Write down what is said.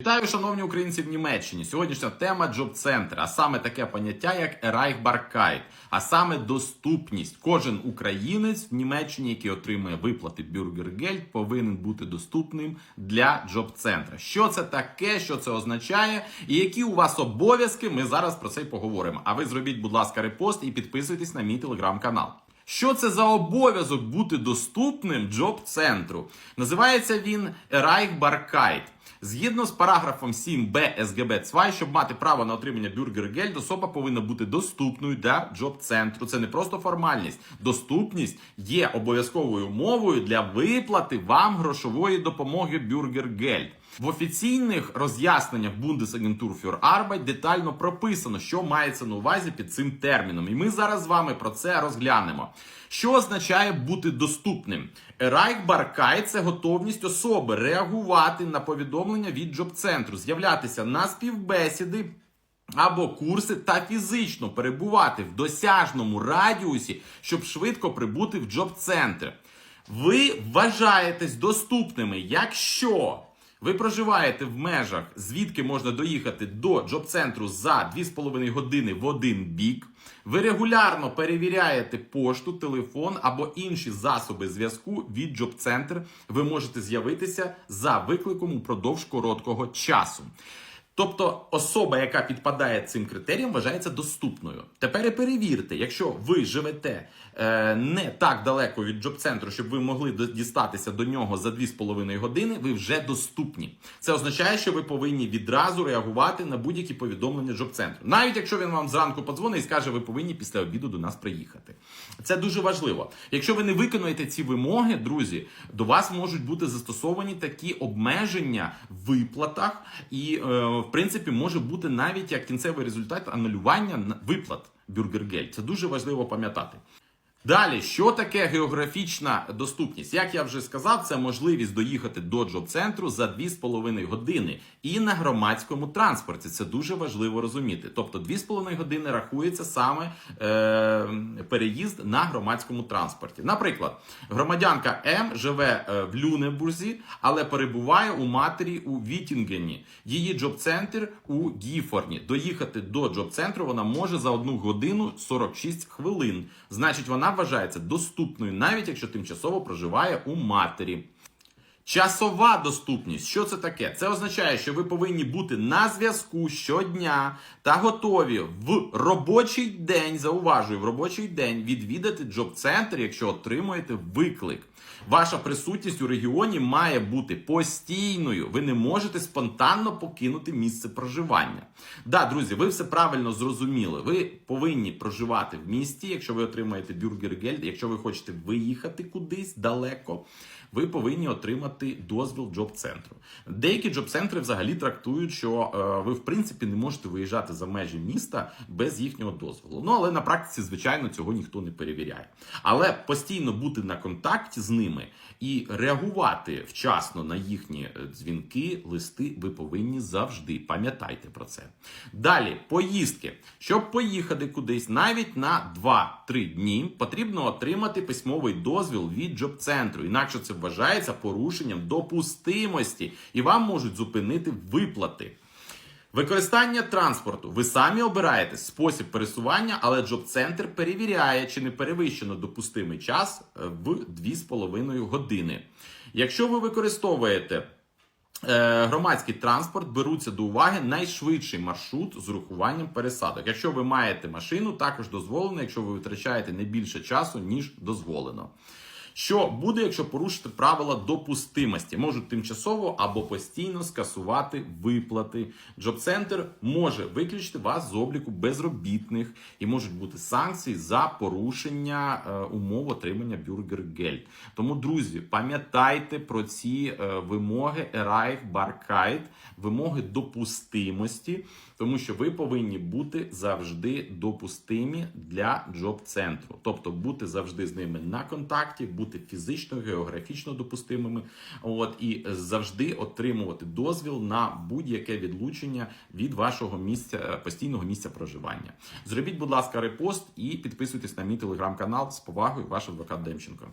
Вітаю, шановні українці в Німеччині. Сьогоднішня тема Джоб Центр, а саме таке поняття як Erreichbarkeit, а саме доступність. Кожен українець в Німеччині, який отримує виплати Бюргергельд, повинен бути доступним для Джоб Центра. Що це таке, що це означає, і які у вас обов'язки? Ми зараз про це й поговоримо. А ви зробіть, будь ласка, репост і підписуйтесь на мій телеграм-канал. Що це за обов'язок бути доступним джоб центру? Називається він Erreichbarkeit. Згідно з параграфом 7б СГБ ЦВАЙ, щоб мати право на отримання бюргергельд, особа повинна бути доступною для джоб-центру. Це не просто формальність. Доступність є обов'язковою умовою для виплати вам грошової допомоги бюргергельд. В офіційних роз'ясненнях Bundesagentur für Arbeit детально прописано, що мається на увазі під цим терміном. І ми зараз з вами про це розглянемо. Що означає бути доступним? Erreichbarkeit – це готовність особи реагувати на повідомлення від джоб-центру, з'являтися на співбесіди. Або курси та фізично перебувати в досяжному радіусі, щоб швидко прибути в джоб-центр. Ви вважаєтесь доступними, якщо ви проживаєте в межах, звідки можна доїхати до джоб-центру за 2,5 години в один бік. Ви регулярно перевіряєте пошту, телефон або інші засоби зв'язку від джоб-центр. Ви можете з'явитися за викликом упродовж короткого часу. Тобто особа, яка підпадає цим критеріям, вважається доступною. Тепер перевірте, якщо ви живете е, не так далеко від джоб-центру, щоб ви могли дістатися до нього за 2,5 години, ви вже доступні. Це означає, що ви повинні відразу реагувати на будь-які повідомлення джоб-центру. Навіть якщо він вам зранку подзвонить і скаже, ви повинні після обіду до нас приїхати. Це дуже важливо. Якщо ви не виконуєте ці вимоги, друзі, до вас можуть бути застосовані такі обмеження в виплатах, і е, принципі може бути навіть як кінцевий результат анулювання виплат Бюргергель. Це дуже важливо пам'ятати. Далі, що таке географічна доступність? Як я вже сказав, це можливість доїхати до джоб-центру за 2,5 години і на громадському транспорті. Це дуже важливо розуміти. Тобто 2,5 години рахується саме е, переїзд на громадському транспорті. Наприклад, громадянка М живе е, в Люнебурзі, але перебуває у матері у Вітінгені. Її джоб-центр у Гіфорні. Доїхати до джоб-центру вона може за 1 годину 46 хвилин. Значить, вона вважається доступною, навіть якщо тимчасово проживає у матері. Часова доступність. Що це таке? Це означає, що ви повинні бути на зв'язку щодня та готові в робочий день, зауважую, в робочий день відвідати джоб-центр, якщо отримуєте виклик. Ваша присутність у регіоні має бути постійною. Ви не можете спонтанно покинути місце проживання. Да, друзі, ви все правильно зрозуміли. Ви повинні проживати в місті, якщо ви отримаєте бюргергельд, якщо ви хочете виїхати кудись далеко ви повинні отримати дозвіл джоб-центру. Деякі джоб-центри взагалі трактують, що е, ви в принципі не можете виїжджати за межі міста без їхнього дозволу. Ну але на практиці, звичайно, цього ніхто не перевіряє. Але постійно бути на контакті з ними і реагувати вчасно на їхні е, дзвінки, листи, ви повинні завжди. Пам'ятайте про це. Далі поїздки. Щоб поїхати кудись навіть на 2-3 дні, потрібно отримати письмовий дозвіл від джоб-центру. Інакше це вважається порушенням допустимості, і вам можуть зупинити виплати. Використання транспорту. Ви самі обираєте спосіб пересування, але джоб-центр перевіряє, чи не перевищено допустимий час е, в 2,5 години. Якщо ви використовуєте е, громадський транспорт, беруться до уваги найшвидший маршрут з урахуванням пересадок. Якщо ви маєте машину, також дозволено, якщо ви витрачаєте не більше часу, ніж дозволено. Що буде, якщо порушити правила допустимості? Можуть тимчасово або постійно скасувати виплати. Джоб-центр може виключити вас з обліку безробітних і можуть бути санкції за порушення е, умов отримання бюргергельд. Тому, друзі, пам'ятайте про ці е, вимоги Erreichbarkeit, вимоги допустимості, тому що ви повинні бути завжди допустимі для джоб-центру, тобто бути завжди з ними на контакті, бути фізично, географічно допустимими, от і завжди отримувати дозвіл на будь-яке відлучення від вашого місця постійного місця проживання. Зробіть, будь ласка, репост і підписуйтесь на мій телеграм-канал з повагою, ваш адвокат Демченко.